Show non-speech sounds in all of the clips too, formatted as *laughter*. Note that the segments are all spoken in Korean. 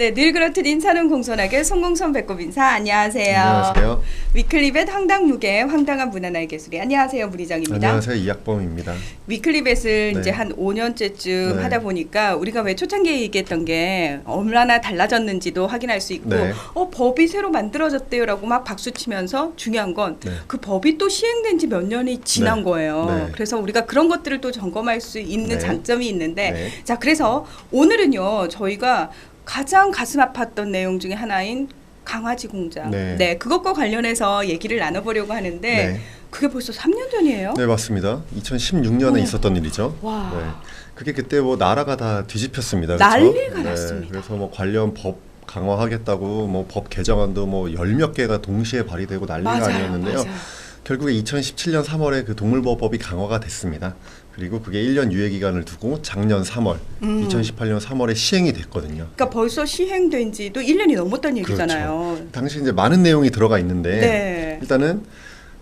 네, 늘 그렇듯 인사는 공손하게 송공선 배꼽 인사 안녕하세요. 안녕하세요. 위클리벳 황당무계 황당한 문화나의 개수리 안녕하세요 문희정입니다. 안녕하세요. 이학범입니다. 위클리벳을 네. 이제 한 5년째쯤 네. 하다 보니까 우리가 왜 초창기에 얘기했던 게 얼마나 달라졌는지도 확인할 수 있고 네. 어 법이 새로 만들어졌대요라고 막 박수 치면서 중요한 건 네. 그 법이 또 시행된 지 몇 년이 지난 네. 거예요. 네. 그래서 우리가 그런 것들을 또 점검할 수 있는 네. 장점이 있는데 네. 자 그래서 오늘은요 저희가 가장 가슴 아팠던 내용 중에 하나인 강아지 공장 네. 네, 그것과 관련해서 얘기를 나눠보려고 하는데 네. 그게 벌써 3년 전이에요. 네, 맞습니다. 2016년에 어. 있었던 일이죠. 와. 네. 그게 그때 뭐 나라가 다 뒤집혔습니다. 그렇죠? 난리가 났습니다. 그래서 뭐 관련 법 강화하겠다고 뭐 법 개정안도 뭐 열 몇 개가 동시에 발의되고 난리가 맞아요, 아니었는데요. 맞아요. 결국에 2017년 3월에 그 동물보호법이 강화가 됐습니다. 그리고 그게 1년 유예 기간을 두고 작년 3월, 음. 2018년 3월에 시행이 됐거든요. 그러니까 벌써 시행된 지도 1년이 넘었다는 얘기잖아요. 당시 이제 많은 내용이 들어가 있는데 네. 일단은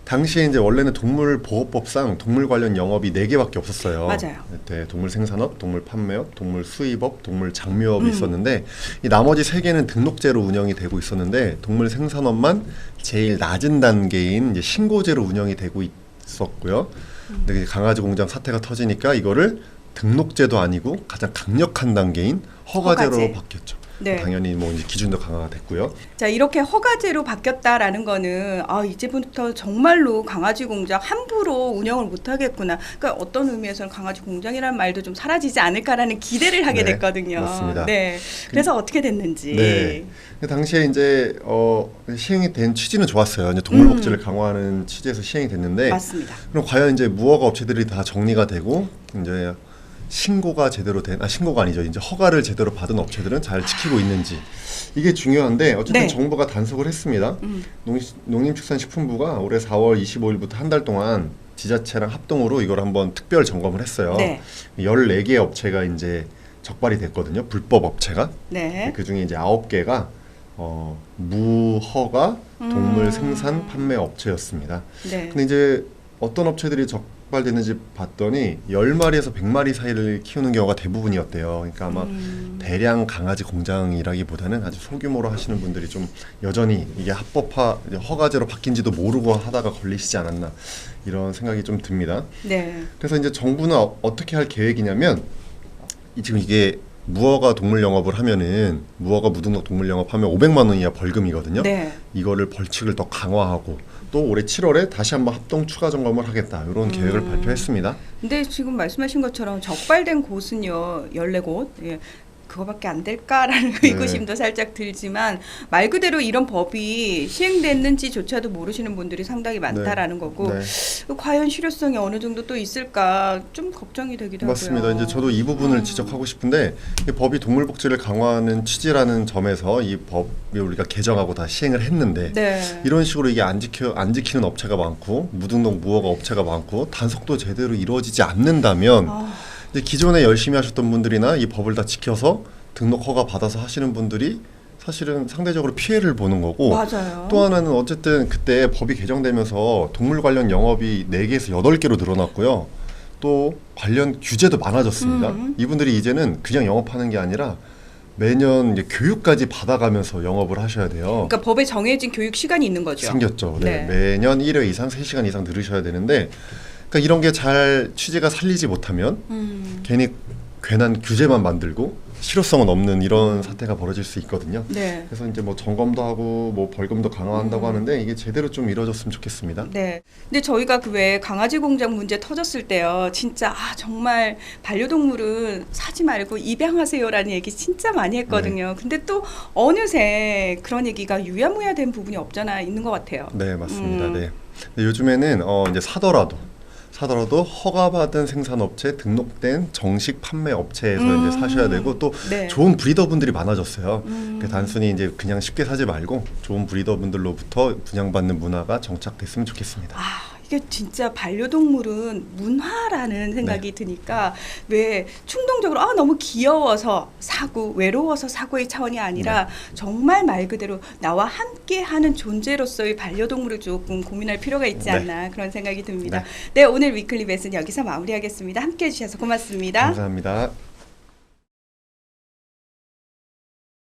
당시에 이제 원래는 동물 보호법상 동물 관련 영업이 네 개밖에 없었어요. 맞아요. 그때 동물 생산업, 동물 판매업, 동물 수입업, 동물 장묘업이 음. 있었는데 이 나머지 세 개는 등록제로 운영이 되고 있었는데 동물 생산업만 제일 낮은 단계인 신고제로 운영이 되고 있었고요. 음. 근데 강아지 공장 사태가 터지니까 이거를 등록제도 아니고 가장 강력한 단계인 허가제로 허가제. 바뀌었죠. 네. 당연히 뭐 이제 기준도 강화가 됐고요. 자 이렇게 허가제로 바뀌었다라는 거는 아 이제부터 정말로 강아지 공장 함부로 운영을 못 하겠구나. 그러니까 어떤 의미에서는 강아지 공장이라는 말도 좀 사라지지 않을까라는 기대를 하게 네, 됐거든요. 맞습니다. 네. 그래서 어떻게 됐는지. 네. 그 당시에 이제 어, 시행이 된 취지는 좋았어요. 이제 동물 음. 복지를 강화하는 취지에서 시행이 됐는데 맞습니다. 그럼 과연 이제 무허가 업체들이 다 정리가 되고 이제 신고가 제대로 된 아 신고가 아니죠. 이제 허가를 제대로 받은 업체들은 잘 지키고 있는지 이게 중요한데 어쨌든 네. 정부가 단속을 했습니다. 음. 농, 농림축산식품부가 올해 4월 25일부터 한 달 동안 지자체랑 합동으로 이걸 한번 특별 점검을 했어요. 네. 14개 업체가 이제 적발이 됐거든요. 불법 업체가. 네. 그 중에 이제 아홉 개가 어, 무허가 동물 음. 생산 판매 업체였습니다. 네. 근데 이제 어떤 업체들이 적 발되는지 봤더니 10마리에서 100마리 사이를 키우는 경우가 대부분이었대요. 그러니까 아마 음. 대량 강아지 공장이라기보다는 아주 소규모로 하시는 분들이 좀 여전히 이게 합법화 허가제로 바뀐지도 모르고 하다가 걸리시지 않았나 이런 생각이 좀 듭니다. 네. 그래서 이제 정부는 어, 어떻게 할 계획이냐면 이- 지금 이게 무허가 동물 영업을 하면은 무허가 무등록 동물 영업하면 500만 원 이하 벌금이거든요. 네. 이거를 벌칙을 더 강화하고 또 올해 7월에 다시 한번 합동 추가 점검을 하겠다 이런 계획을 음. 발표했습니다. 근데 지금 말씀하신 것처럼 적발된 곳은요 14곳 예. 그거밖에 안 될까라는 *laughs* 네. 의구심도 살짝 들지만 말 그대로 이런 법이 시행됐는지조차도 모르시는 분들이 상당히 많다라는 거고 네. 과연 실효성이 어느 정도 또 있을까 좀 걱정이 되기도 맞습니다. 하고요. 이제 저도 이 부분을 음. 지적하고 싶은데 이 법이 동물 복지를 강화하는 취지라는 점에서 이 법을 우리가 개정하고 다 시행을 했는데 네. 이런 식으로 이게 안 지켜 안 지키는 업체가 많고 무등록 무허가 업체가 많고 단속도 제대로 이루어지지 않는다면 아, 이제 기존에 열심히 하셨던 분들이나 이 법을 다 지켜서 등록 허가 받아서 하시는 분들이 사실은 상대적으로 피해를 보는 거고 맞아요. 또 하나는 어쨌든 그때 법이 개정되면서 동물 관련 영업이 4개에서 8개로 늘어났고요. 또 관련 규제도 많아졌습니다. 음. 이분들이 이제는 그냥 영업하는 게 아니라 매년 교육까지 받아가면서 영업을 하셔야 돼요. 그러니까 법에 정해진 교육 시간이 있는 거죠. 생겼죠. 네. 네. 매년 1회 이상 3시간 이상 들으셔야 되는데 그러니까 이런 게 잘 취지가 살리지 못하면 음. 괜히 괜한 규제만 만들고 실효성은 없는 이런 사태가 벌어질 수 있거든요. 네. 그래서 이제 뭐 점검도 하고 뭐 벌금도 강화한다고 음. 하는데 이게 제대로 좀 이루어졌으면 좋겠습니다. 네. 근데 저희가 그왜 강아지 공장 문제 터졌을 때요. 진짜 아 정말 반려동물은 사지 말고 입양하세요라는 얘기 진짜 많이 했거든요. 근데 또 어느새 그런 얘기가 유야무야 된 부분이 없잖아 있는 것 같아요. 네, 맞습니다. 음. 네. 요즘에는 어 이제 사더라도 사더라도 허가받은 생산업체 등록된 정식 판매 업체에서 음. 이제 사셔야 되고 또 네. 좋은 브리더분들이 많아졌어요. 음. 그 단순히 이제 그냥 쉽게 사지 말고 좋은 브리더분들로부터 분양받는 문화가 정착됐으면 좋겠습니다. 아 이게 진짜 반려동물은 문화라는 생각이 드니까 왜 충동적으로 아 너무 귀여워서 사고 외로워서 사고의 차원이 아니라 정말 말 그대로 나와 함께하는 존재로서의 반려동물을 조금 고민할 필요가 있지 네. 않나 그런 생각이 듭니다. 네, 오늘 위클리 벳은 여기서 마무리하겠습니다. 함께해 주셔서 고맙습니다. 감사합니다.